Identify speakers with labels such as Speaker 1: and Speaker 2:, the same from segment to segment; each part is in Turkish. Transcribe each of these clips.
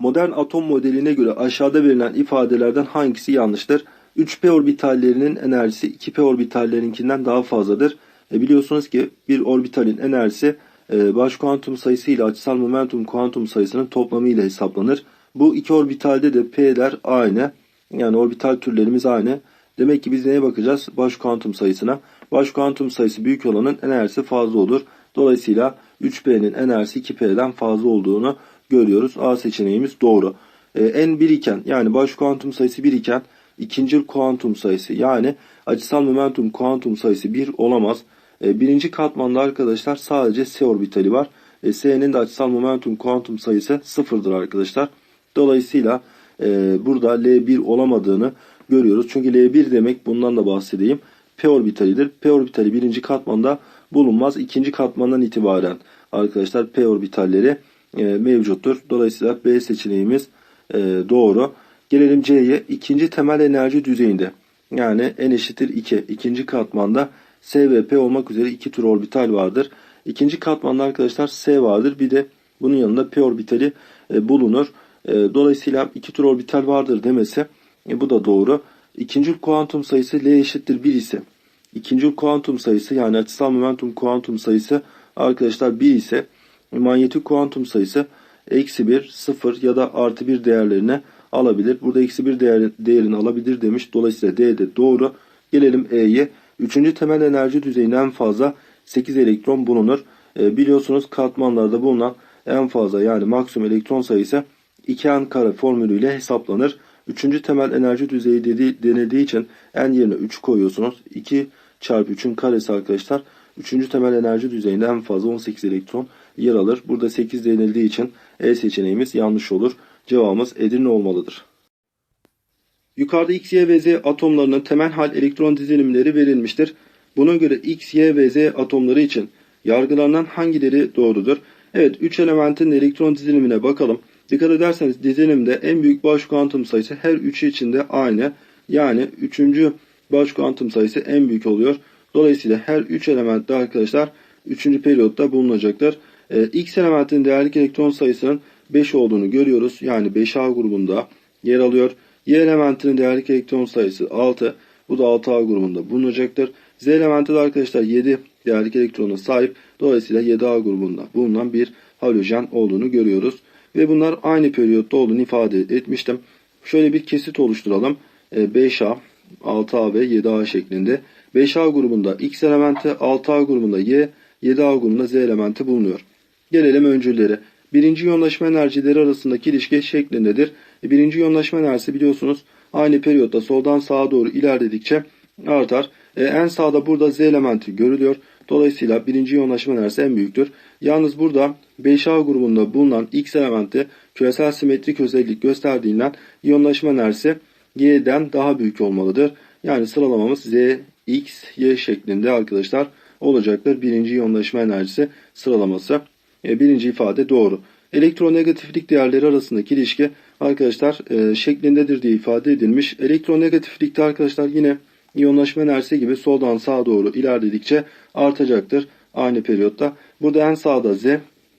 Speaker 1: Modern atom modeline göre aşağıda verilen ifadelerden hangisi yanlıştır? 3p orbitallerinin enerjisi 2p orbitallerinkinden daha fazladır. E biliyorsunuz ki bir orbitalin enerjisi e, baş kuantum sayısı ile açısal momentum kuantum sayısının toplamı ile hesaplanır. Bu iki orbitalde de p'ler aynı. Yani orbital türlerimiz aynı. Demek ki biz neye bakacağız? Baş kuantum sayısına. Baş kuantum sayısı büyük olanın enerjisi fazla olur. Dolayısıyla 3P'nin enerjisi 2P'den fazla olduğunu görüyoruz. A seçeneğimiz doğru. Ee, n 1 iken yani baş kuantum sayısı 1 iken ikinci kuantum sayısı yani açısal momentum kuantum sayısı 1 olamaz. Ee, birinci katmanda arkadaşlar sadece S orbitali var. Ee, S'nin de açısal momentum kuantum sayısı sıfırdır arkadaşlar. Dolayısıyla e, burada L1 olamadığını görüyoruz. Çünkü L1 demek bundan da bahsedeyim. P orbitalidir. P orbitali birinci katmanda bulunmaz. İkinci katmandan itibaren arkadaşlar P orbitalleri e, mevcuttur. Dolayısıyla B seçeneğimiz e, doğru. Gelelim C'ye. İkinci temel enerji düzeyinde yani n eşittir 2. İkinci katmanda S ve P olmak üzere iki tür orbital vardır. İkinci katmanda arkadaşlar S vardır. Bir de bunun yanında P orbitali e, bulunur. E, dolayısıyla iki tür orbital vardır demesi e, bu da doğru. İkinci kuantum sayısı L eşittir 1 ise ikinci kuantum sayısı yani açısal momentum kuantum sayısı arkadaşlar 1 ise manyetik kuantum sayısı eksi 1, 0 ya da artı 1 değerlerine alabilir. Burada eksi 1 değer, değerini alabilir demiş. Dolayısıyla D de doğru. Gelelim E'ye. Üçüncü temel enerji düzeyinde en fazla 8 elektron bulunur. E, biliyorsunuz katmanlarda bulunan en fazla yani maksimum elektron sayısı 2n kare formülüyle hesaplanır. Üçüncü temel enerji düzeyi dedi, denildiği için n yerine 3 koyuyorsunuz. 2 çarpı 3'ün karesi arkadaşlar. Üçüncü temel enerji düzeyinde en fazla 18 elektron yer alır. Burada 8 denildiği için E seçeneğimiz yanlış olur. Cevabımız Edirne olmalıdır. Yukarıda X, Y ve Z atomlarının temel hal elektron dizilimleri verilmiştir. Buna göre X, Y ve Z atomları için yargılanan hangileri doğrudur? Evet 3 elementin elektron dizilimine bakalım. Dikkat ederseniz dizilimde en büyük baş kuantum sayısı her üçü içinde aynı. Yani üçüncü baş kuantum sayısı en büyük oluyor. Dolayısıyla her 3 elementte arkadaşlar 3. periyotta bulunacaktır. Ee, X elementin değerlik elektron sayısının 5 olduğunu görüyoruz. Yani 5A grubunda yer alıyor. Y elementinin değerlik elektron sayısı 6. Bu da 6A grubunda bulunacaktır. Z elementi de arkadaşlar 7 değerlik elektrona sahip. Dolayısıyla 7A grubunda bulunan bir halojen olduğunu görüyoruz. Ve bunlar aynı periyotta olduğunu ifade etmiştim. Şöyle bir kesit oluşturalım. 5A, ee, 6A ve 7A şeklinde. 5A grubunda X elementi, 6A grubunda Y, 7A grubunda Z elementi bulunuyor. Gelelim öncülleri. Birinci yoğunlaşma enerjileri arasındaki ilişki şeklindedir. E, birinci yoğunlaşma enerjisi biliyorsunuz aynı periyotta soldan sağa doğru ilerledikçe artar. E, en sağda burada Z elementi görülüyor. Dolayısıyla birinci yoğunlaşma enerjisi en büyüktür. Yalnız burada 5A grubunda bulunan X elementi küresel simetrik özellik gösterdiğinden yoğunlaşma enerjisi Y'den daha büyük olmalıdır. Yani sıralamamız Z, X, Y şeklinde arkadaşlar olacaktır. Birinci yoğunlaşma enerjisi sıralaması. E, birinci ifade doğru. Elektronegatiflik değerleri arasındaki ilişki arkadaşlar e, şeklindedir diye ifade edilmiş. Elektronegatiflikte arkadaşlar yine iyonlaşma enerjisi gibi soldan sağa doğru ilerledikçe artacaktır aynı periyotta. Burada en sağda Z,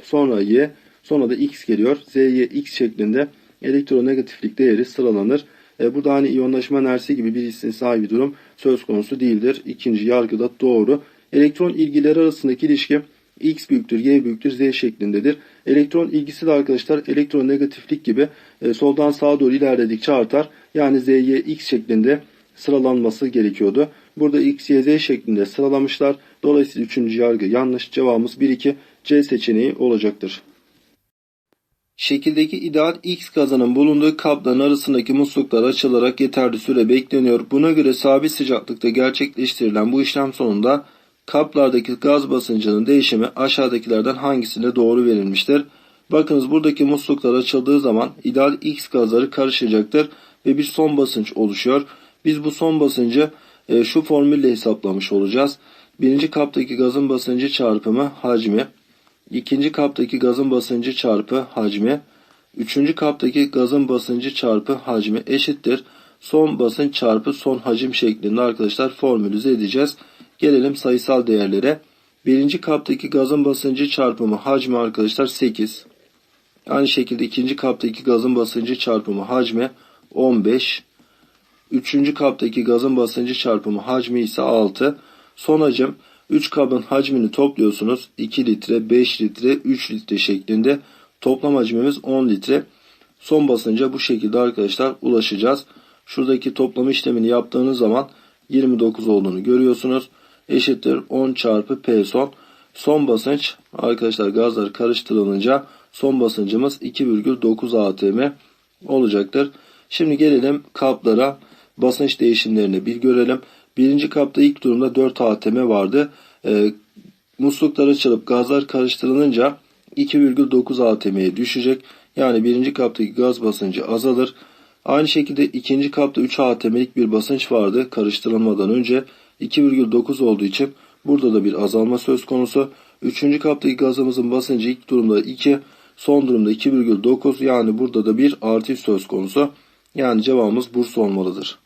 Speaker 1: sonra Y, sonra da X geliyor. Z, Y, X şeklinde elektronegatiflik değeri sıralanır. E, burada hani iyonlaşma enerjisi gibi bir istisnai bir durum söz konusu değildir. İkinci yargıda doğru. Elektron ilgileri arasındaki ilişki X büyüktür, Y büyüktür, Z şeklindedir. Elektron ilgisi de arkadaşlar elektronegatiflik gibi e, soldan sağa doğru ilerledikçe artar. Yani Z, Y, X şeklinde sıralanması gerekiyordu. Burada X, Y, Z şeklinde sıralamışlar. Dolayısıyla üçüncü yargı yanlış. Cevabımız 1-2 C seçeneği olacaktır. Şekildeki ideal X gazının bulunduğu kapların arasındaki musluklar açılarak yeterli süre bekleniyor. Buna göre sabit sıcaklıkta gerçekleştirilen bu işlem sonunda kaplardaki gaz basıncının değişimi aşağıdakilerden hangisine doğru verilmiştir? Bakınız buradaki musluklar açıldığı zaman ideal X gazları karışacaktır ve bir son basınç oluşuyor. Biz bu son basıncı e, şu formülle hesaplamış olacağız. Birinci kaptaki gazın basıncı çarpımı hacmi ikinci kaptaki gazın basıncı çarpı hacmi, üçüncü kaptaki gazın basıncı çarpı hacmi eşittir. Son basınç çarpı son hacim şeklinde arkadaşlar formülize edeceğiz. Gelelim sayısal değerlere. Birinci kaptaki gazın basıncı çarpımı hacmi arkadaşlar 8. Aynı şekilde ikinci kaptaki gazın basıncı çarpımı hacmi 15. Üçüncü kaptaki gazın basıncı çarpımı hacmi ise 6. Son hacim 3 kabın hacmini topluyorsunuz. 2 litre, 5 litre, 3 litre şeklinde. Toplam hacmimiz 10 litre. Son basınca bu şekilde arkadaşlar ulaşacağız. Şuradaki toplam işlemini yaptığınız zaman 29 olduğunu görüyorsunuz. Eşittir 10 çarpı P son. Son basınç arkadaşlar gazlar karıştırılınca son basıncımız 2,9 atm olacaktır. Şimdi gelelim kaplara basınç değişimlerini bir görelim. Birinci kapta ilk durumda 4 atm vardı. E, musluklar açılıp gazlar karıştırılınca 2,9 atm'ye düşecek. Yani birinci kaptaki gaz basıncı azalır. Aynı şekilde ikinci kapta 3 atm'lik bir basınç vardı karıştırılmadan önce. 2,9 olduğu için burada da bir azalma söz konusu. Üçüncü kaptaki gazımızın basıncı ilk durumda 2, son durumda 2,9 yani burada da bir artış söz konusu. Yani cevabımız Bursa olmalıdır.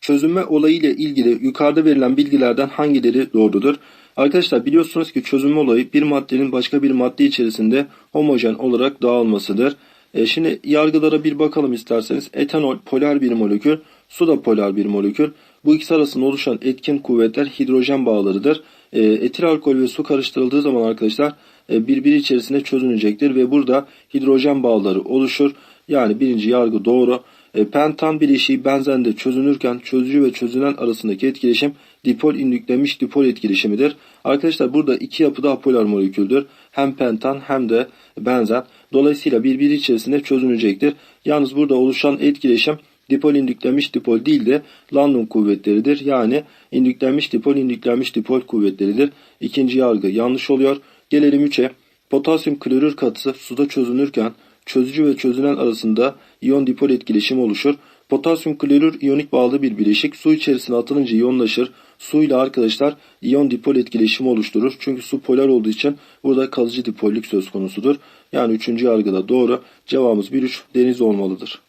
Speaker 1: Çözünme olayı ile ilgili yukarıda verilen bilgilerden hangileri doğrudur? Arkadaşlar biliyorsunuz ki çözünme olayı bir maddenin başka bir madde içerisinde homojen olarak dağılmasıdır. E şimdi yargılara bir bakalım isterseniz. Etanol polar bir molekül, su da polar bir molekül. Bu ikisi arasında oluşan etkin kuvvetler hidrojen bağlarıdır. E, etil alkol ve su karıştırıldığı zaman arkadaşlar e, birbiri içerisinde çözünecektir ve burada hidrojen bağları oluşur. Yani birinci yargı doğru. E, pentan bileşiği benzende çözünürken çözücü ve çözünen arasındaki etkileşim dipol indüklenmiş dipol etkileşimidir. Arkadaşlar burada iki yapıda apolar moleküldür. Hem pentan hem de benzen. Dolayısıyla birbiri içerisinde çözünecektir. Yalnız burada oluşan etkileşim dipol indüklenmiş dipol değil de Landon kuvvetleridir. Yani indüklenmiş dipol indüklenmiş dipol kuvvetleridir. İkinci yargı yanlış oluyor. Gelelim 3'e. Potasyum klorür katısı suda çözünürken çözücü ve çözünen arasında iyon dipol etkileşimi oluşur. Potasyum klorür iyonik bağlı bir bileşik su içerisine atılınca iyonlaşır. Su ile arkadaşlar iyon dipol etkileşimi oluşturur. Çünkü su polar olduğu için burada kalıcı dipollük söz konusudur. Yani üçüncü yargıda doğru. Cevabımız 1-3 deniz olmalıdır.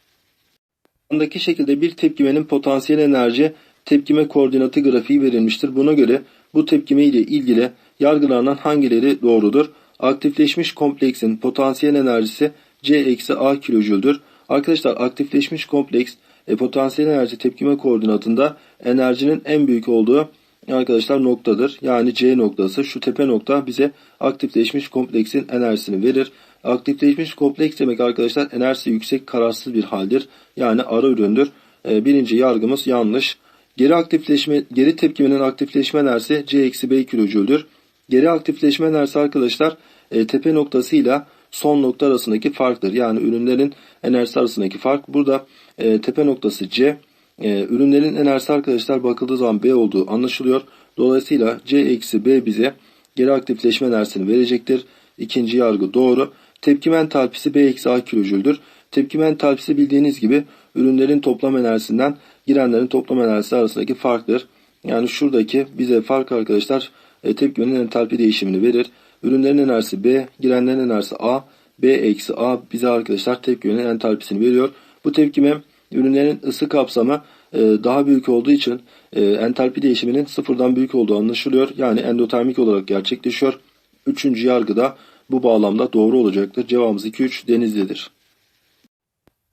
Speaker 1: Andaki şekilde bir tepkimenin potansiyel enerji tepkime koordinatı grafiği verilmiştir. Buna göre bu tepkime ile ilgili yargılanan hangileri doğrudur? Aktifleşmiş kompleksin potansiyel enerjisi C-A kilojüldür. Arkadaşlar aktifleşmiş kompleks e, potansiyel enerji tepkime koordinatında enerjinin en büyük olduğu arkadaşlar noktadır. Yani C noktası şu tepe nokta bize aktifleşmiş kompleksin enerjisini verir. Aktifleşmiş kompleks demek arkadaşlar enerjisi yüksek kararsız bir haldir. Yani ara üründür. E, birinci yargımız yanlış. Geri aktifleşme geri tepkimenin aktifleşme enerjisi C-B kilojüldür. Geri aktifleşme enerjisi arkadaşlar e, tepe noktasıyla son nokta arasındaki farktır. Yani ürünlerin enerjisi arasındaki fark. Burada e, tepe noktası C. E, ürünlerin enerjisi arkadaşlar bakıldığı zaman B olduğu anlaşılıyor. Dolayısıyla C eksi B bize geri aktifleşme enerjisini verecektir. İkinci yargı doğru. Tepkime entalpisi B eksi A kilojüldür. Tepkime entalpisi bildiğiniz gibi ürünlerin toplam enerjisinden girenlerin toplam enerjisi arasındaki farktır. Yani şuradaki bize fark arkadaşlar e, tepkimenin entalpi değişimini verir. Ürünlerin enerjisi B, girenlerin enerjisi A. B eksi A bize arkadaşlar tepkimenin entalpisini veriyor. Bu tepkime ürünlerin ısı kapsamı e, daha büyük olduğu için e, entalpi değişiminin sıfırdan büyük olduğu anlaşılıyor. Yani endotermik olarak gerçekleşiyor. Üçüncü yargıda bu bağlamda doğru olacaktır. Cevabımız 2-3 Denizli'dir.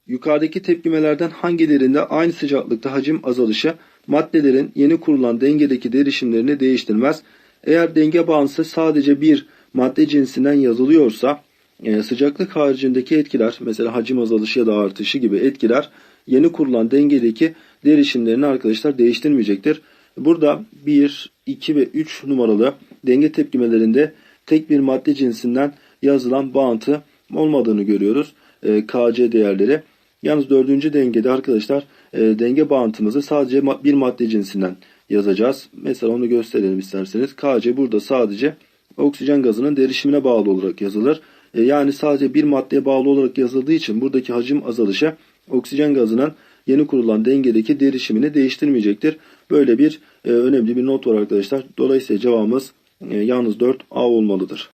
Speaker 1: Yukarıdaki tepkimelerden hangilerinde aynı sıcaklıkta hacim azalışı maddelerin yeni kurulan dengedeki derişimlerini değiştirmez? Eğer denge bağıntısı sadece bir madde cinsinden yazılıyorsa e, sıcaklık haricindeki etkiler mesela hacim azalışı ya da artışı gibi etkiler yeni kurulan dengedeki derişimlerini arkadaşlar değiştirmeyecektir. Burada 1, 2 ve 3 numaralı denge tepkimelerinde tek bir madde cinsinden yazılan bağıntı olmadığını görüyoruz. E, KC değerleri. Yalnız dördüncü dengede arkadaşlar e, denge bağıntımızı sadece bir madde cinsinden yazacağız. Mesela onu gösterelim isterseniz. KC burada sadece oksijen gazının derişimine bağlı olarak yazılır. E, yani sadece bir maddeye bağlı olarak yazıldığı için buradaki hacim azalışı oksijen gazının yeni kurulan dengedeki derişimini değiştirmeyecektir. Böyle bir e, önemli bir not var arkadaşlar. Dolayısıyla cevabımız e, yalnız 4A olmalıdır.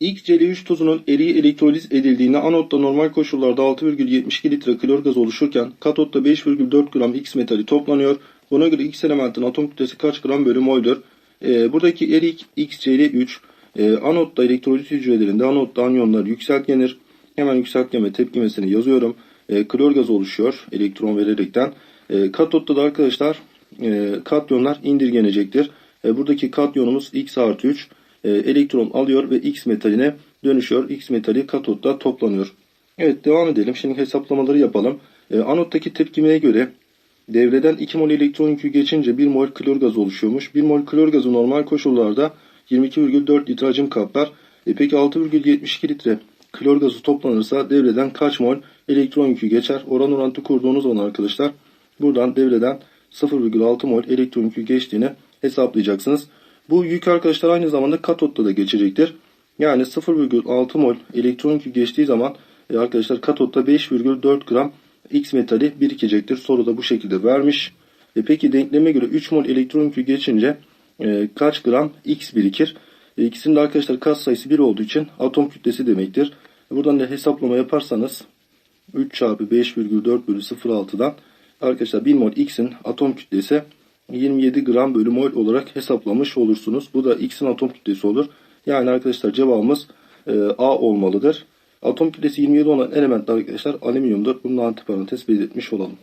Speaker 1: XCl3 tuzunun eriği elektroliz edildiğinde anotta normal koşullarda 6,72 litre klor gaz oluşurken katotta 5,4 gram X metali toplanıyor. Buna göre X elementin atom kütlesi kaç gram bölü mol'dür? E, buradaki erik XCl3 E, anotta elektrolit hücrelerinde anotta anyonlar yükseltgenir. Hemen yükseltgeme tepkimesini yazıyorum. E, klor gazı oluşuyor elektron vererekten. E, katotta da arkadaşlar e, katyonlar indirgenecektir. E, buradaki katyonumuz X artı 3 e, elektron alıyor ve X metaline dönüşüyor. X metali katotta toplanıyor. Evet devam edelim. Şimdi hesaplamaları yapalım. E, anottaki tepkimeye göre devreden 2 mol elektron yükü geçince 1 mol klor gazı oluşuyormuş. 1 mol klor gazı normal koşullarda 22,4 litre hacim kaplar. E peki 6,72 litre klor gazı toplanırsa devreden kaç mol elektron yükü geçer? Oran orantı kurduğunuz zaman arkadaşlar buradan devreden 0,6 mol elektron yükü geçtiğini hesaplayacaksınız. Bu yük arkadaşlar aynı zamanda katotta da geçecektir. Yani 0,6 mol elektron yükü geçtiği zaman e arkadaşlar katotta 5,4 gram X metali birikecektir. Soru da bu şekilde vermiş. E peki denkleme göre 3 mol elektron yükü geçince e, kaç gram X birikir? E, ikisinin de arkadaşlar kat sayısı 1 olduğu için atom kütlesi demektir. E, buradan da hesaplama yaparsanız 3 çarpı 5,4 bölü 0,6'dan arkadaşlar 1 mol X'in atom kütlesi 27 gram bölü mol olarak hesaplamış olursunuz. Bu da X'in atom kütlesi olur. Yani arkadaşlar cevabımız e, A olmalıdır. Atom kütlesi 27 olan elementler arkadaşlar alüminyumdur. Bunun antiparantez belirtmiş olalım.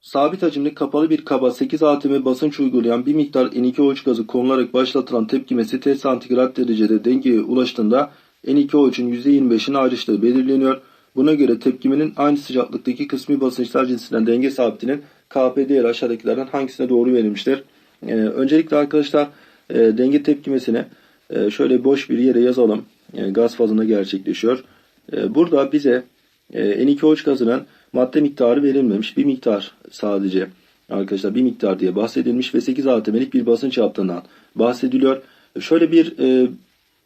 Speaker 1: Sabit hacimli kapalı bir kaba 8 atm basınç uygulayan bir miktar N2O3 gazı konularak başlatılan tepkimesi T santigrat derecede dengeye ulaştığında N2O3'ün %25'in ayrıştığı belirleniyor. Buna göre tepkimenin aynı sıcaklıktaki kısmi basınçlar cinsinden denge sabitinin Kp değeri aşağıdakilerden hangisine doğru verilmiştir? Ee, öncelikle arkadaşlar e, denge tepkimesini e, şöyle boş bir yere yazalım. E, gaz fazında gerçekleşiyor. E, burada bize e, N2O3 gazının madde miktarı verilmemiş. Bir miktar sadece arkadaşlar bir miktar diye bahsedilmiş ve 8 atm'lik bir basınç yaptığından bahsediliyor. Şöyle bir e,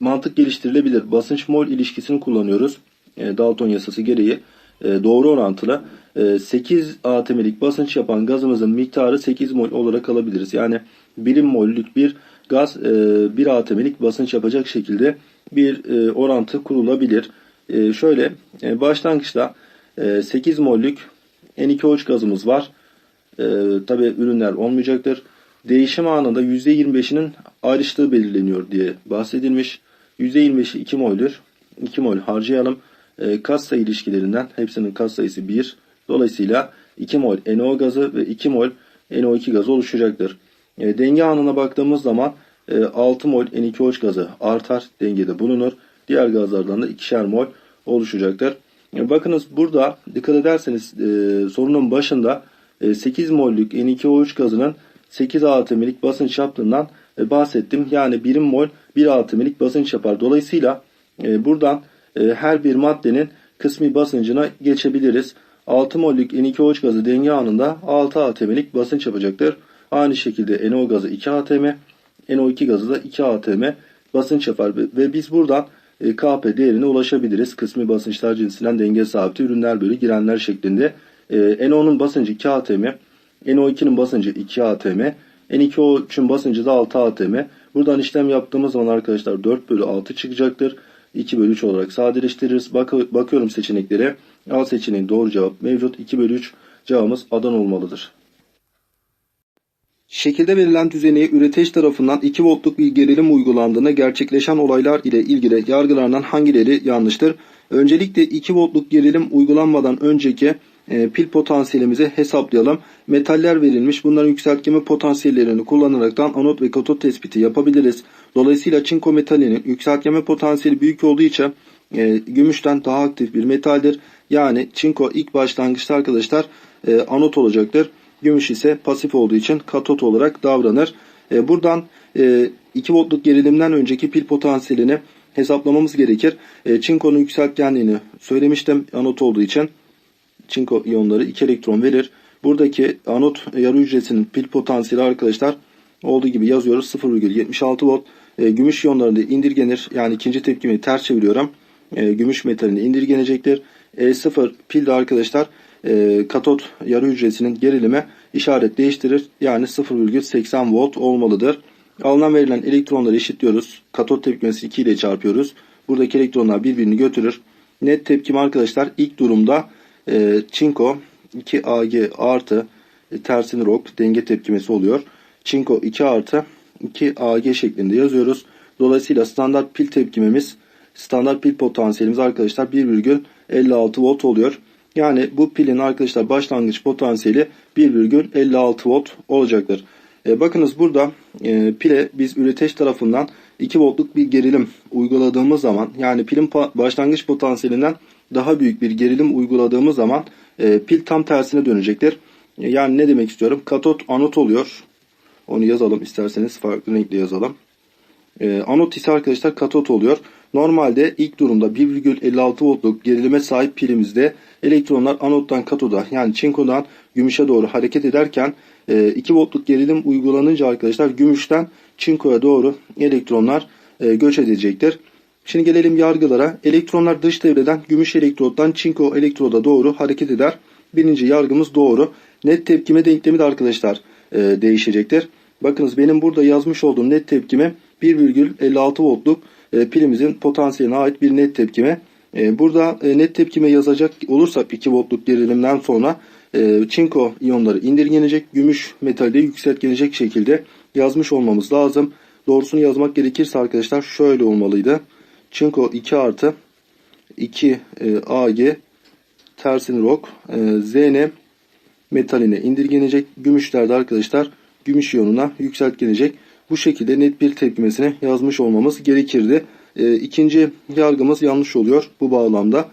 Speaker 1: mantık geliştirilebilir. Basınç mol ilişkisini kullanıyoruz. E, Dalton yasası gereği e, doğru orantılı. E, 8 atm'lik basınç yapan gazımızın miktarı 8 mol olarak alabiliriz. Yani 1 mollük bir gaz e, 1 atm'lik basınç yapacak şekilde bir e, orantı kurulabilir. E, şöyle e, başlangıçta e, 8 mollük N2O3 gazımız var. E, Tabi ürünler olmayacaktır. Değişim anında %25'inin ayrıştığı belirleniyor diye bahsedilmiş. %25'i 2 mol'dür. 2 mol harcayalım. E, kat sayı ilişkilerinden hepsinin kat sayısı 1. Dolayısıyla 2 mol NO gazı ve 2 mol NO2 gazı oluşacaktır. E, denge anına baktığımız zaman e, 6 mol N2O3 gazı artar dengede bulunur. Diğer gazlardan da 2'şer mol oluşacaktır. E, bakınız burada dikkat ederseniz e, sorunun başında e, 8 mollük N2O3 gazının 8 atm'lik basınç yaptığından e, bahsettim. Yani 1 mol 1 atm'lik basınç yapar. Dolayısıyla e, buradan e, her bir maddenin kısmi basıncına geçebiliriz. 6 mollük N2O3 gazı denge anında 6 atm'lik basınç yapacaktır. Aynı şekilde NO gazı 2 atm, NO2 gazı da 2 atm basınç yapar ve biz buradan e, Kp değerine ulaşabiliriz. Kısmi basınçlar cinsinden denge sabiti ürünler bölü girenler şeklinde. E, NO'nun basıncı 2 atm, NO2'nin basıncı 2 atm, N2O3'ün basıncı da 6 atm. Buradan işlem yaptığımız zaman arkadaşlar 4 bölü 6 çıkacaktır. 2 bölü 3 olarak sadeleştiririz. Bak bakıyorum seçeneklere. A seçeneğin doğru cevap mevcut. 2 bölü 3 cevabımız Adana olmalıdır. Şekilde verilen düzeneye üreteç tarafından 2 voltluk bir gerilim uygulandığında gerçekleşen olaylar ile ilgili yargılarından hangileri yanlıştır? Öncelikle 2 voltluk gerilim uygulanmadan önceki e, pil potansiyelimizi hesaplayalım. Metaller verilmiş. Bunların yükseltgeme potansiyellerini kullanaraktan anot ve katot tespiti yapabiliriz. Dolayısıyla çinko metalinin yükseltgeme potansiyeli büyük olduğu için e, gümüşten daha aktif bir metaldir. Yani çinko ilk başlangıçta arkadaşlar e, anot olacaktır. Gümüş ise pasif olduğu için katot olarak davranır. E, buradan e, 2 voltluk gerilimden önceki pil potansiyelini hesaplamamız gerekir. E, çinkonun yükseltgenliğini söylemiştim anot olduğu için. Çinko iyonları 2 elektron verir. Buradaki anot yarı hücresinin pil potansiyeli arkadaşlar olduğu gibi yazıyoruz 0,76 volt. E, gümüş iyonlarında indirgenir. Yani ikinci tepkimi ters çeviriyorum. E, gümüş metalini indirgenecektir. E0 pil de arkadaşlar e, katot yarı hücresinin gerilimi işaret değiştirir. Yani 0,80 volt olmalıdır. Alınan verilen elektronları eşitliyoruz. Katot tepkimesi 2 ile çarpıyoruz. Buradaki elektronlar birbirini götürür. Net tepkim arkadaşlar ilk durumda e, çinko 2 Ag artı e, tersini rok denge tepkimesi oluyor. Çinko 2 artı 2 Ag şeklinde yazıyoruz. Dolayısıyla standart pil tepkimemiz, standart pil potansiyelimiz arkadaşlar 1,56 volt oluyor. Yani bu pilin arkadaşlar başlangıç potansiyeli 1,56 volt olacaktır. E, bakınız burada e, pile biz üreteç tarafından 2 voltluk bir gerilim uyguladığımız zaman yani pilin başlangıç potansiyelinden daha büyük bir gerilim uyguladığımız zaman e, pil tam tersine dönecektir. E, yani ne demek istiyorum? Katot anot oluyor. Onu yazalım isterseniz farklı renkle yazalım. E, anot ise arkadaşlar katot oluyor. Normalde ilk durumda 1,56 voltluk gerilime sahip pilimizde elektronlar anottan katoda yani çinkodan gümüşe doğru hareket ederken 2 e, voltluk gerilim uygulanınca arkadaşlar gümüşten çinkoya doğru elektronlar e, göç edecektir. Şimdi gelelim yargılara. Elektronlar dış devreden gümüş elektrottan çinko elektroda doğru hareket eder. Birinci yargımız doğru. Net tepkime denklemi de arkadaşlar e, değişecektir. Bakınız benim burada yazmış olduğum net tepkime 1,56 voltluk e, pilimizin potansiyeline ait bir net tepkime. E, burada e, net tepkime yazacak olursak 2 voltluk gerilimden sonra e, çinko iyonları indirgenecek, gümüş metali de yükseltgenecek şekilde yazmış olmamız lazım. Doğrusunu yazmak gerekirse arkadaşlar şöyle olmalıydı. Çinko 2 artı 2 e, Ag tersini rok Zn metaline indirgenecek. Gümüşlerde arkadaşlar gümüş iyonuna yükseltgenecek. Bu şekilde net bir tepkimesini yazmış olmamız gerekirdi. E, ikinci yargımız yanlış oluyor bu bağlamda.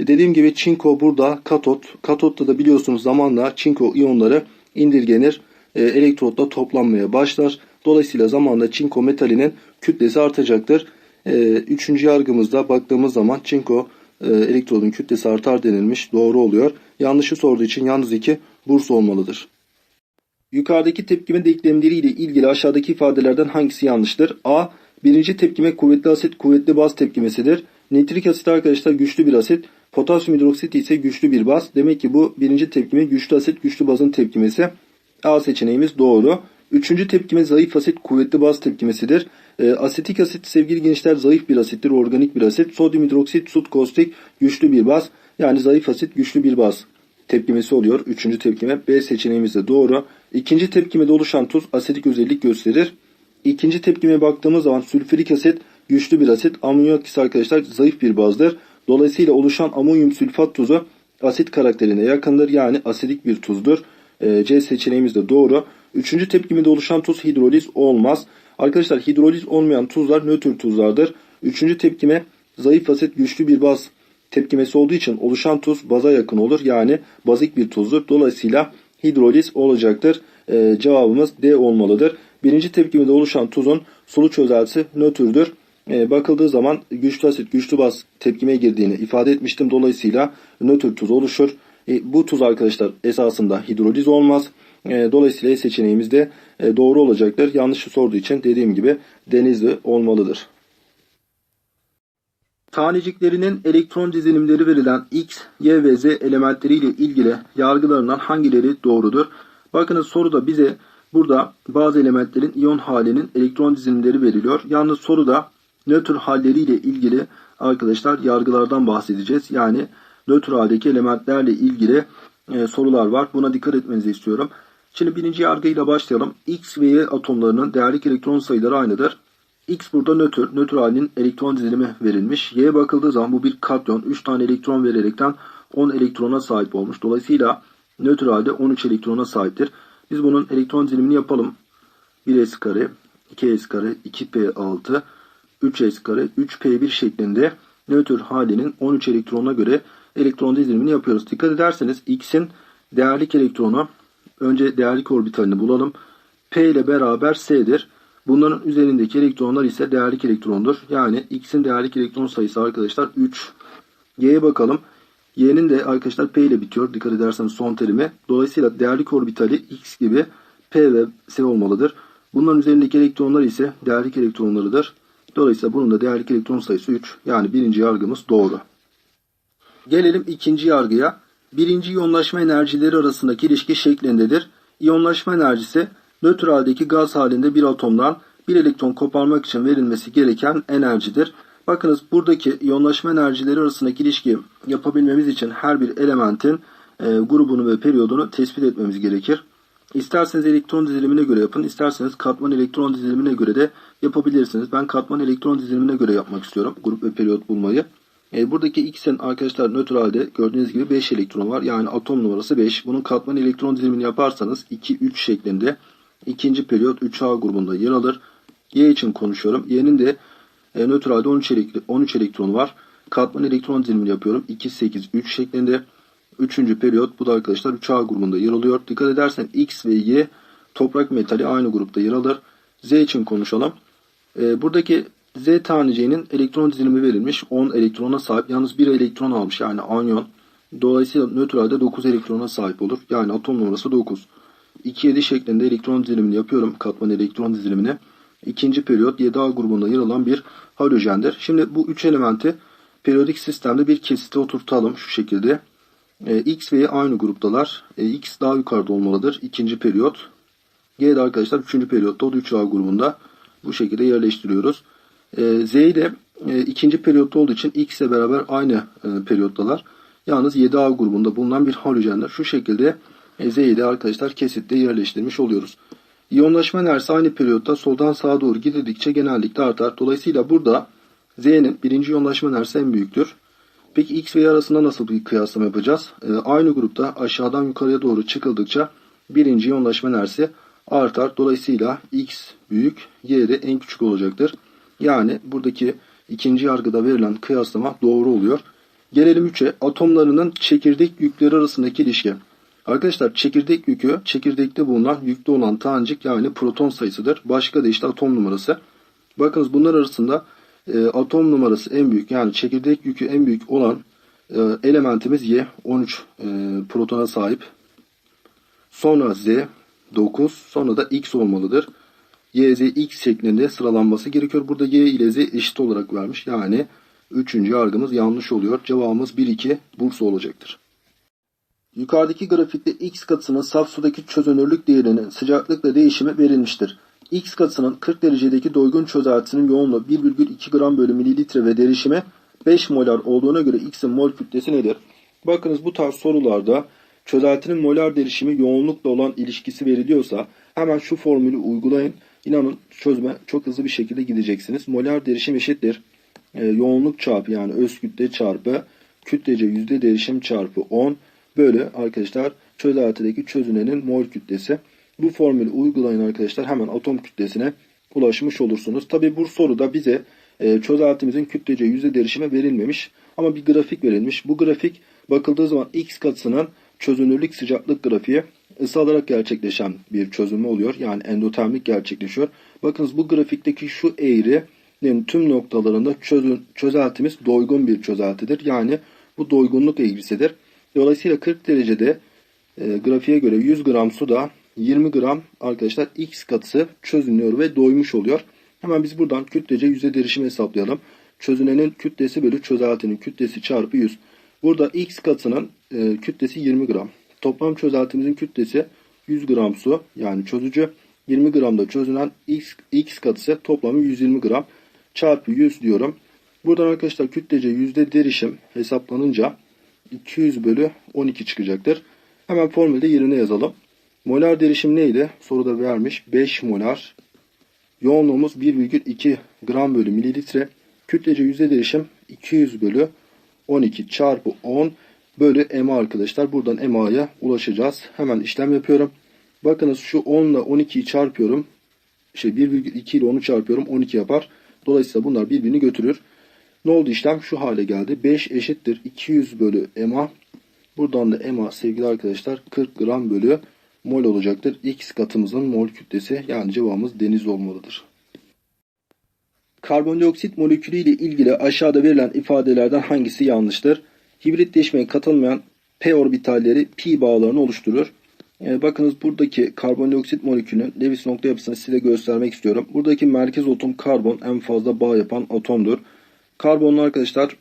Speaker 1: E, dediğim gibi çinko burada katot. Katotta da biliyorsunuz zamanla çinko iyonları indirgenir. E, elektrotla toplanmaya başlar. Dolayısıyla zamanla çinko metalinin kütlesi artacaktır. E, üçüncü yargımızda baktığımız zaman çinko e, elektrodun kütlesi artar denilmiş. Doğru oluyor. Yanlışı sorduğu için yalnız iki burs olmalıdır. Yukarıdaki tepkime denklemleri ile ilgili aşağıdaki ifadelerden hangisi yanlıştır? A. Birinci tepkime kuvvetli asit kuvvetli baz tepkimesidir. Nitrik asit arkadaşlar güçlü bir asit. Potasyum hidroksit ise güçlü bir baz. Demek ki bu birinci tepkime güçlü asit güçlü bazın tepkimesi. A seçeneğimiz doğru. Üçüncü tepkime zayıf asit kuvvetli baz tepkimesidir. E, asetik asit sevgili gençler zayıf bir asittir. Organik bir asit. Sodyum hidroksit sut kostik güçlü bir baz. Yani zayıf asit güçlü bir baz tepkimesi oluyor. Üçüncü tepkime B seçeneğimiz de doğru. İkinci tepkimede oluşan tuz asetik özellik gösterir. İkinci tepkime baktığımız zaman sülfürik asit güçlü bir asit. Amonyak ise arkadaşlar zayıf bir bazdır. Dolayısıyla oluşan amonyum sülfat tuzu asit karakterine yakındır. Yani asidik bir tuzdur. E, C seçeneğimiz de doğru. Üçüncü tepkimede oluşan tuz hidroliz olmaz. Arkadaşlar hidroliz olmayan tuzlar nötr tuzlardır. Üçüncü tepkime zayıf asit güçlü bir baz tepkimesi olduğu için oluşan tuz baza yakın olur. Yani bazik bir tuzdur. Dolayısıyla hidroliz olacaktır. Ee, cevabımız D olmalıdır. Birinci tepkimede oluşan tuzun sulu çözeltisi nötrdür. Ee, bakıldığı zaman güçlü asit güçlü baz tepkime girdiğini ifade etmiştim. Dolayısıyla nötr tuz oluşur. E, bu tuz arkadaşlar esasında hidroliz olmaz. E, dolayısıyla E seçeneğimiz de e, doğru olacaktır. Yanlışı sorduğu için dediğim gibi denizli olmalıdır. Taneciklerinin elektron dizilimleri verilen X, Y ve Z elementleriyle ilgili yargılarından hangileri doğrudur? Bakınız soruda bize burada bazı elementlerin iyon halinin elektron dizilimleri veriliyor. Yalnız soruda nötr halleriyle ilgili arkadaşlar yargılardan bahsedeceğiz. Yani nötr haldeki elementlerle ilgili e, sorular var. Buna dikkat etmenizi istiyorum. Şimdi birinci yargıyla başlayalım. X ve Y atomlarının değerlik elektron sayıları aynıdır. X burada nötr, nötr halinin elektron dizilimi verilmiş. Y bakıldığı zaman bu bir katyon. 3 tane elektron vererekten 10 elektrona sahip olmuş. Dolayısıyla nötr halde 13 elektrona sahiptir. Biz bunun elektron dizilimini yapalım. 1s kare, 2s kare, 2p6, 3s kare, 3p1 şeklinde nötr halinin 13 elektrona göre elektron dizilimini yapıyoruz. Dikkat ederseniz X'in değerlik elektronu önce değerlik orbitalini bulalım. P ile beraber S'dir. Bunların üzerindeki elektronlar ise değerlik elektrondur. Yani X'in değerlik elektron sayısı arkadaşlar 3. Y'ye bakalım. Y'nin de arkadaşlar P ile bitiyor. Dikkat ederseniz son terimi. Dolayısıyla değerlik orbitali X gibi P ve S olmalıdır. Bunların üzerindeki elektronlar ise değerlik elektronlarıdır. Dolayısıyla bunun da değerlik elektron sayısı 3. Yani birinci yargımız doğru. Gelelim ikinci yargıya. Birinci iyonlaşma enerjileri arasındaki ilişki şeklindedir. İyonlaşma enerjisi nötr haldeki gaz halinde bir atomdan bir elektron koparmak için verilmesi gereken enerjidir. Bakınız buradaki iyonlaşma enerjileri arasındaki ilişki yapabilmemiz için her bir elementin e, grubunu ve periyodunu tespit etmemiz gerekir. İsterseniz elektron dizilimine göre yapın, isterseniz katman elektron dizilimine göre de yapabilirsiniz. Ben katman elektron dizilimine göre yapmak istiyorum grup ve periyot bulmayı. E, buradaki X'in arkadaşlar nötralde gördüğünüz gibi 5 elektron var. Yani atom numarası 5. Bunun katman elektron dizilimini yaparsanız 2-3 şeklinde ikinci periyot 3A grubunda yer alır. Y için konuşuyorum. Y'nin de e, nötralde 13, elektron, 13 elektronu var. Katman elektron dizilimini yapıyorum. 2-8-3 şeklinde. Üçüncü periyot bu da arkadaşlar 3A grubunda yer alıyor. Dikkat edersen X ve Y toprak metali aynı grupta yer alır. Z için konuşalım. E, buradaki Z taneciğinin elektron dizilimi verilmiş. 10 elektrona sahip. Yalnız 1 elektron almış yani anyon. Dolayısıyla nötralde 9 elektrona sahip olur. Yani atom numarası 9. 2-7 şeklinde elektron dizilimini yapıyorum. Katman elektron dizilimini. İkinci periyot 7A grubunda yer alan bir halojendir. Şimdi bu üç elementi periyodik sistemde bir kesite oturtalım şu şekilde. E, X ve Y aynı gruptalar. E, X daha yukarıda olmalıdır. İkinci periyot. G de arkadaşlar üçüncü periyotta. O da 3A grubunda. Bu şekilde yerleştiriyoruz. E, Z'yi de e, ikinci periyotta olduğu için X ile beraber aynı e, periyottalar. Yalnız 7A grubunda bulunan bir halojenler. Şu şekilde e, Z'yi de arkadaşlar kesitte yerleştirmiş oluyoruz. İyonlaşma enerjisi aynı periyotta soldan sağa doğru gidildikçe genellikle artar. Dolayısıyla burada Z'nin birinci iyonlaşma enerjisi en büyüktür. Peki X ve Y arasında nasıl bir kıyaslama yapacağız? E, aynı grupta aşağıdan yukarıya doğru çıkıldıkça birinci iyonlaşma enerjisi artar. Dolayısıyla X büyük, Y de en küçük olacaktır. Yani buradaki ikinci yargıda verilen kıyaslama doğru oluyor. Gelelim 3'e. Atomlarının çekirdek yükleri arasındaki ilişki. Arkadaşlar çekirdek yükü çekirdekte bulunan yükte olan tanecik yani proton sayısıdır. Başka da işte atom numarası. Bakınız bunlar arasında e, atom numarası en büyük yani çekirdek yükü en büyük olan e, elementimiz Y 13 e, protona sahip. Sonra Z 9 sonra da X olmalıdır. Y, Z, X şeklinde sıralanması gerekiyor. Burada Y ile Z eşit olarak vermiş. Yani üçüncü yargımız yanlış oluyor. Cevabımız 1-2 Bursa olacaktır. Yukarıdaki grafikte X katısının saf sudaki çözünürlük değerinin sıcaklıkla değişimi verilmiştir. X katısının 40 derecedeki doygun çözeltisinin yoğunluğu 1,2 gram bölü mililitre ve derişimi 5 molar olduğuna göre X'in mol kütlesi nedir? Bakınız bu tarz sorularda çözeltinin molar derişimi yoğunlukla olan ilişkisi veriliyorsa hemen şu formülü uygulayın. İnanın çözme çok hızlı bir şekilde gideceksiniz. Molar derişim eşittir. E, yoğunluk çarpı yani öz kütle çarpı kütlece yüzde derişim çarpı 10 böyle arkadaşlar çözeltideki çözünenin mol kütlesi. Bu formülü uygulayın arkadaşlar hemen atom kütlesine ulaşmış olursunuz. Tabi bu soruda bize e, çözeltimizin kütlece yüzde derişimi verilmemiş ama bir grafik verilmiş. Bu grafik bakıldığı zaman x katısının çözünürlük sıcaklık grafiği ısı alarak gerçekleşen bir çözünme oluyor. Yani endotermik gerçekleşiyor. Bakınız bu grafikteki şu eğrinin tüm noktalarında çözün, çözeltimiz doygun bir çözeltidir. Yani bu doygunluk eğrisidir. Dolayısıyla 40 derecede e, grafiğe göre 100 gram suda 20 gram arkadaşlar x katısı çözünüyor ve doymuş oluyor. Hemen biz buradan kütlece yüzde derişimi hesaplayalım. Çözünenin kütlesi bölü çözeltinin kütlesi çarpı 100. Burada x katının e, kütlesi 20 gram. Toplam çözeltimizin kütlesi 100 gram su yani çözücü. 20 gramda çözünen x, x katısı toplamı 120 gram çarpı 100 diyorum. Buradan arkadaşlar kütlece yüzde derişim hesaplanınca 200 bölü 12 çıkacaktır. Hemen formülde yerine yazalım. Molar derişim neydi? Soruda vermiş. 5 molar. Yoğunluğumuz 1,2 gram bölü mililitre. Kütlece yüzde derişim 200 bölü 12 çarpı 10 bölü MA arkadaşlar. Buradan MA'ya ulaşacağız. Hemen işlem yapıyorum. Bakınız şu 10 ile 12'yi çarpıyorum. Şey 1,2 ile 10'u çarpıyorum. 12 yapar. Dolayısıyla bunlar birbirini götürür. Ne oldu işlem? Şu hale geldi. 5 eşittir 200 bölü MA. Buradan da MA sevgili arkadaşlar 40 gram bölü mol olacaktır. X katımızın mol kütlesi yani cevabımız deniz olmalıdır. Karbondioksit molekülü ile ilgili aşağıda verilen ifadelerden hangisi yanlıştır? Hibritleşmeye katılmayan p orbitalleri pi bağlarını oluşturur. E, bakınız buradaki karbondioksit molekülünün Lewis nokta yapısını size göstermek istiyorum. Buradaki merkez atom karbon en fazla bağ yapan atomdur. Karbonlu arkadaşlar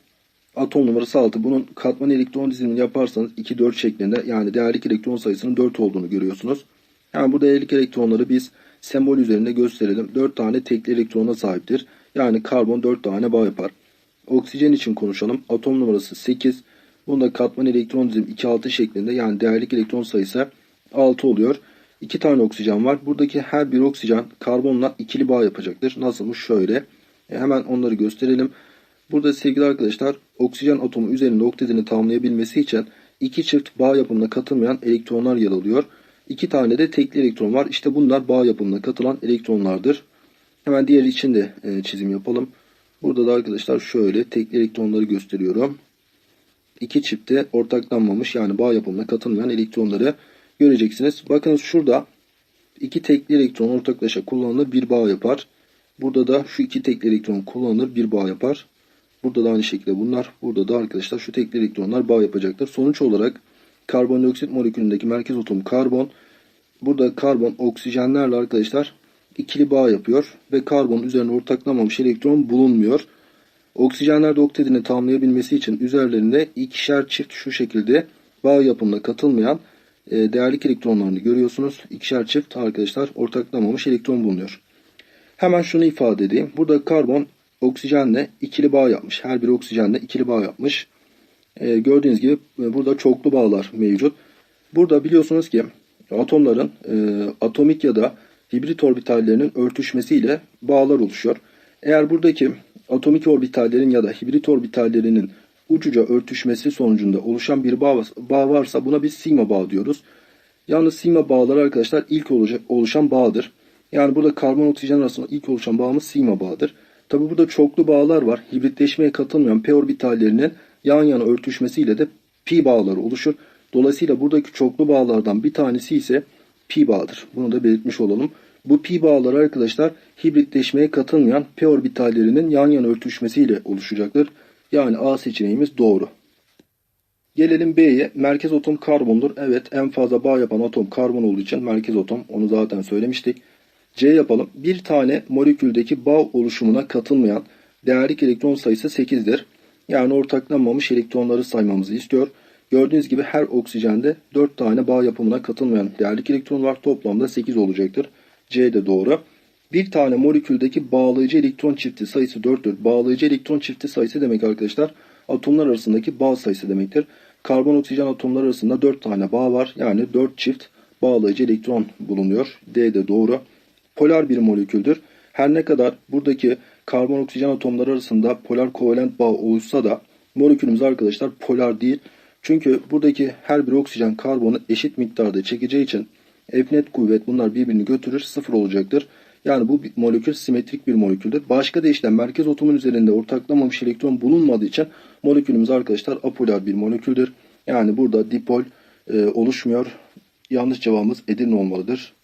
Speaker 1: atom numarası 6. Bunun katman elektron dizilimini yaparsanız 2-4 şeklinde yani değerlik elektron sayısının 4 olduğunu görüyorsunuz. Yani bu değerlik elektronları biz sembol üzerinde gösterelim. 4 tane tekli elektrona sahiptir. Yani karbon 4 tane bağ yapar. Oksijen için konuşalım. Atom numarası 8. Bunda katman elektron dizilimi 2-6 şeklinde yani değerlik elektron sayısı 6 oluyor. iki tane oksijen var. Buradaki her bir oksijen karbonla ikili bağ yapacaktır. Nasılmış? Şöyle. E, hemen onları gösterelim. Burada sevgili arkadaşlar oksijen atomu üzerinde oktetini tamamlayabilmesi için iki çift bağ yapımına katılmayan elektronlar yer alıyor. İki tane de tekli elektron var. İşte bunlar bağ yapımına katılan elektronlardır. Hemen diğer için de e, çizim yapalım. Burada da arkadaşlar şöyle tekli elektronları gösteriyorum. İki çifte ortaklanmamış yani bağ yapımına katılmayan elektronları göreceksiniz. Bakınız şurada iki tekli elektron ortaklaşa kullanılır bir bağ yapar. Burada da şu iki tekli elektron kullanılır bir bağ yapar. Burada da aynı şekilde bunlar. Burada da arkadaşlar şu tekli elektronlar bağ yapacaktır. Sonuç olarak karbondioksit molekülündeki merkez atom karbon. Burada karbon oksijenlerle arkadaşlar ikili bağ yapıyor ve karbon üzerine ortaklanmamış elektron bulunmuyor. Oksijenler de oktetini tamamlayabilmesi için üzerlerinde ikişer çift şu şekilde bağ yapımına katılmayan e, değerli elektronlarını görüyorsunuz. İkişer çift arkadaşlar ortaklanmamış elektron bulunuyor. Hemen şunu ifade edeyim. Burada karbon oksijenle ikili bağ yapmış. Her bir oksijenle ikili bağ yapmış. E, gördüğünüz gibi e, burada çoklu bağlar mevcut. Burada biliyorsunuz ki atomların e, atomik ya da hibrit orbitallerinin örtüşmesiyle bağlar oluşuyor. Eğer buradaki atomik orbitallerin ya da hibrit orbitallerinin ucuca örtüşmesi sonucunda oluşan bir bağ, bağ varsa buna biz sigma bağ diyoruz. Yalnız sigma bağları arkadaşlar ilk olacak, oluşan bağdır. Yani burada karbon oksijen arasında ilk oluşan bağımız sigma bağıdır. Tabi burada çoklu bağlar var. Hibritleşmeye katılmayan p orbitallerinin yan yana örtüşmesiyle de pi bağları oluşur. Dolayısıyla buradaki çoklu bağlardan bir tanesi ise pi bağıdır. Bunu da belirtmiş olalım. Bu pi bağları arkadaşlar hibritleşmeye katılmayan p orbitallerinin yan yana örtüşmesiyle oluşacaktır. Yani A seçeneğimiz doğru. Gelelim B'ye. Merkez atom karbondur. Evet en fazla bağ yapan atom karbon olduğu için merkez atom. Onu zaten söylemiştik. C yapalım. Bir tane moleküldeki bağ oluşumuna katılmayan değerlik elektron sayısı 8'dir. Yani ortaklanmamış elektronları saymamızı istiyor. Gördüğünüz gibi her oksijende 4 tane bağ yapımına katılmayan değerlik elektron var. Toplamda 8 olacaktır. C de doğru. Bir tane moleküldeki bağlayıcı elektron çifti sayısı 4'tür. Bağlayıcı elektron çifti sayısı demek arkadaşlar atomlar arasındaki bağ sayısı demektir. Karbon oksijen atomlar arasında 4 tane bağ var. Yani 4 çift bağlayıcı elektron bulunuyor. D de doğru. Polar bir moleküldür. Her ne kadar buradaki karbon oksijen atomları arasında polar kovalent bağ oluşsa da molekülümüz arkadaşlar polar değil. Çünkü buradaki her bir oksijen karbonu eşit miktarda çekeceği için F kuvvet bunlar birbirini götürür sıfır olacaktır. Yani bu molekül simetrik bir moleküldür. Başka deyişle merkez atomun üzerinde ortaklamamış elektron bulunmadığı için molekülümüz arkadaşlar apolar bir moleküldür. Yani burada dipol e, oluşmuyor. Yanlış cevabımız Edirne olmalıdır.